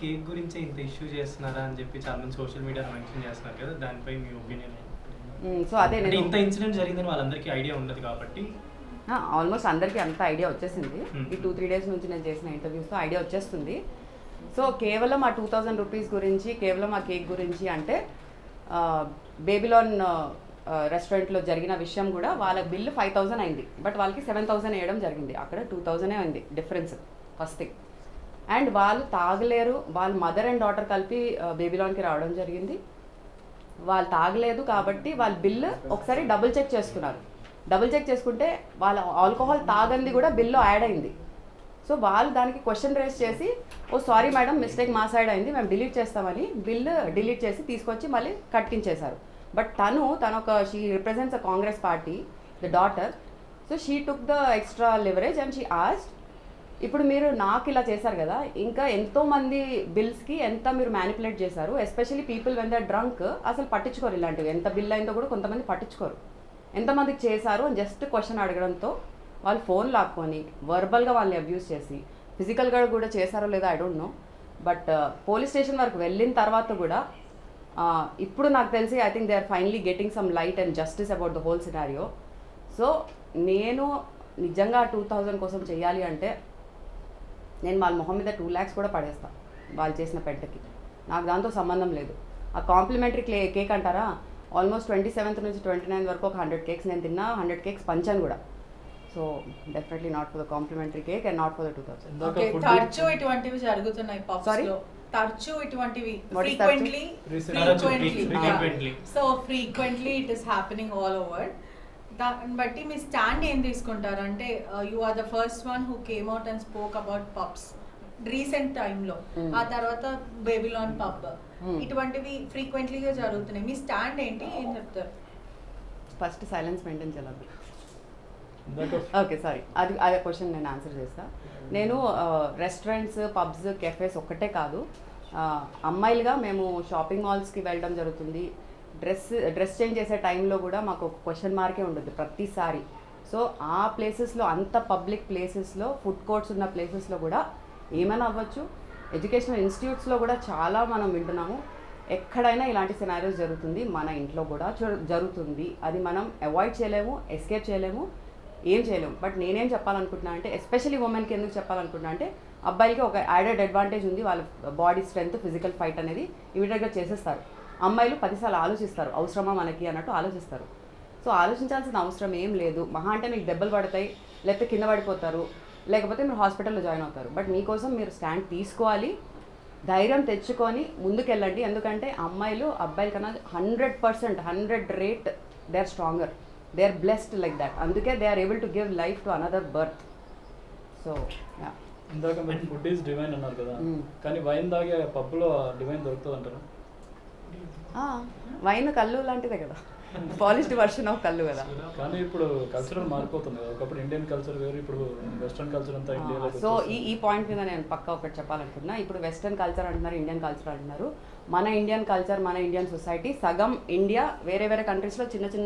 Cake గురించి ఇంత issue చేస్తున్నారా అని చెప్పి చాలా మంది సోషల్ మీడియాలో మెన్షన్ చేస్తున్నారు కదా దానిపై మీ ఒపీనియన్ సో అదే నేను ఇంత ఇన్సిడెంట్ జరిగిందని వాళ్ళందరికీ ఐడియా ఉండదు కాబట్టి. ఆల్మోస్ట్ అందరికీ అంత ఐడియా వచ్చేసింది. ఈ టూ త్రీ డేస్ నుంచి నేను చేసిన ఇంటర్వ్యూస్తో ఐడియా వచ్చేస్తుంది. సో కేవలం ఆ టూ థౌజండ్ రూపీస్ గురించి కేవలం ఆ కేక్ గురించి అంటే బేబీలాన్ రెస్టారెంట్లో జరిగిన విషయం కూడా వాళ్ళ బిల్లు ఫైవ్ థౌజండ్ అయింది. బట్ వాళ్ళకి సెవెన్ థౌజండ్ వేయడం జరిగింది. అక్కడ టూ థౌజండే అయింది డిఫరెన్స్ ఫస్ట్ థింగ్ అండ్ వాళ్ళు తాగలేరు. వాళ్ళ మదర్ అండ్ డాటర్ కలిపి బేబీలాన్కి రావడం జరిగింది. వాళ్ళు తాగలేదు కాబట్టి వాళ్ళ బిల్లు ఒకసారి డబుల్ చెక్ చేసుకున్నారు. డబుల్ చెక్ చేసుకుంటే వాళ్ళ ఆల్కహాల్ తాగంది కూడా బిల్లో యాడ్ అయింది. సో వాళ్ళు దానికి క్వశ్చన్ రేస్ చేసి ఓ సారీ మేడం మిస్టేక్ మా సైడ్ అయింది మేము డిలీట్ చేస్తామని బిల్ డిలీట్ చేసి తీసుకొచ్చి మళ్ళీ కట్టించేశారు. బట్ తను తన ఒక she represents a Congress party the daughter. So she took the extra leverage and she asked ఇప్పుడు మీరు నాకు ఇలా చేశారు కదా ఇంకా ఎంతో మంది బిల్స్కి ఎంత మీరు మ్యానిపులేట్ చేశారు especially people when the drunk అసలు పట్టించుకోరు ఇలాంటివి. ఎంత బిల్ అయిందో కూడా కొంతమంది పట్టించుకోరు. ఎంతమందికి చేశారు అని జస్ట్ క్వశ్చన్ అడగడంతో వాళ్ళు ఫోన్ లాక్కొని వర్బల్గా వాళ్ళని అబ్యూస్ చేసి ఫిజికల్గా కూడా చేశారో లేదో I don't know but police station వరకు వెళ్ళిన తర్వాత కూడా ఇప్పుడు నాకు తెలిసి I think they are finally getting some light and justice about the whole scenario so నేను నిజంగా టూ థౌజండ్ కోసం చేయాలి అంటే నేను వాళ్ళ మొహం మీద టూ ల్యాక్స్ కూడా పడేస్తా వాళ్ళు చేసిన పెట్టకి నాకు దాంతో సంబంధం లేదు. ఆ కాంప్లిమెంటరీ క్లే కేక్ అంటారా? ఆల్మోస్ట్ ట్వంటీ సెవెంత్ నుంచి ట్వంటీ నైన్ వరకు ఒక హండ్రెడ్ కేక్స్ నేను తిన్నా హండ్రెడ్ కేక్స్ పంచాను కూడా. So definitely not for the complimentary cake and not for the two thousand తరచూ ఇటువంటివి జరుగుతున్నాయి తరచూ ఇటువంటివి frequently frequently. So frequently it is happening all over దాన్ని బట్టి మీ స్టాండ్ ఏం తీసుకుంటారు? అంటే you are the first one who came out and spoke about pubs recent టైంలో. ఆ తర్వాత బేబీలాన్ పబ్ Hmm. ఇటువంటివి ఫ్రీక్వెంట్లీగా జరుగుతున్నాయి. మీ స్టాండ్ ఏంటి? ఏం చెప్తారు? ఫస్ట్ సైలెన్స్ మెయింటైన్ చేయాలి. ఓకే సారీ అది అదే క్వశ్చన్ నేను ఆన్సర్ చేస్తా. నేను రెస్టారెంట్స్ పబ్స్ కెఫేస్ ఒక్కటే కాదు. అమ్మాయిలుగా మేము షాపింగ్ మాల్స్కి వెళ్ళడం జరుగుతుంది. డ్రెస్ డ్రెస్ చేంజ్ చేసే టైంలో కూడా మాకు ఒక క్వశ్చన్ మార్కే ఉంటుంది ప్రతిసారి. సో ఆ ప్లేసెస్లో అంత పబ్లిక్ ప్లేసెస్లో ఫుడ్ కోర్ట్స్ ఉన్న ప్లేసెస్లో కూడా ఏమైనా అవ్వచ్చు. ఎడ్యుకేషనల్ ఇన్స్టిట్యూట్స్లో కూడా చాలా మనం వింటున్నాము. ఎక్కడైనా ఇలాంటి సినారియోస్ జరుగుతుంది. మన ఇంట్లో కూడా జరుగుతుంది. అది మనం అవాయిడ్ చేయలేము ఎస్కేప్ చేయలేము ఏం చేయలేము. బట్ నేనేం చెప్పాలనుకుంటున్నా అంటే ఎస్పెషల్లీ ఉమెన్కి ఎందుకు చెప్పాలనుకుంటున్నా అంటే అబ్బాయిలకి ఒక యాడెడ్ అడ్వాంటేజ్ ఉంది. వాళ్ళ బాడీ స్ట్రెంత్ ఫిజికల్ ఫైట్ అనేది ఇమీడియట్గా చేసేస్తారు. అమ్మాయిలు పదిసార్లు ఆలోచిస్తారు అవసరమా మనకి అన్నట్టు ఆలోచిస్తారు. సో ఆలోచించాల్సిన అవసరం ఏం లేదు. మహా అంటే మీకు దెబ్బలు పడతాయి లేకపోతే కింద పడిపోతారు లేకపోతే మీరు హాస్పిటల్లో జాయిన్ అవుతారు. బట్ మీకోసం మీరు స్టాండ్ తీసుకోవాలి ధైర్యం తెచ్చుకొని ముందుకెళ్ళండి. ఎందుకంటే అమ్మాయిలు అబ్బాయిల కన్నా hundred percent hundred rate they are stronger. They are blessed like that. అందుకే they are able to give life to another birth. So yeah. ఇందాక మీరు ఫుడ్ ఈజ్ డివైన్ అన్నారు కదా. కానీ వైన్ తాగే పబ్లో డివైన్ దొరుకుతుంది అంటారా వైన్ కళ్ళు లాంటిదే కదా. పాలిష్డ్ వర్షన్ ఆఫ్ కళ్ళు కదా. కానీ ఇప్పుడు కల్చరల్ మారిపోతుంది ఒకప్పుడు ఇండియన్ కల్చర్ వేరు ఇప్పుడు వెస్ట్రన్ కల్చర్ అంతా ఇండియాలో సో ఈ ఈ పాయింట్ మీద నేను పక్క ఒకటి చెప్పాలనుకుంటున్నా. ఇప్పుడు వెస్టర్న్ కల్చర్ అంటున్నారు ఇండియన్ కల్చర్ అంటున్నారు. మన ఇండియన్ కల్చర్ మన ఇండియన్ సొసైటీ సగం ఇండియా వేరే వేరే కంట్రీస్లో చిన్న చిన్న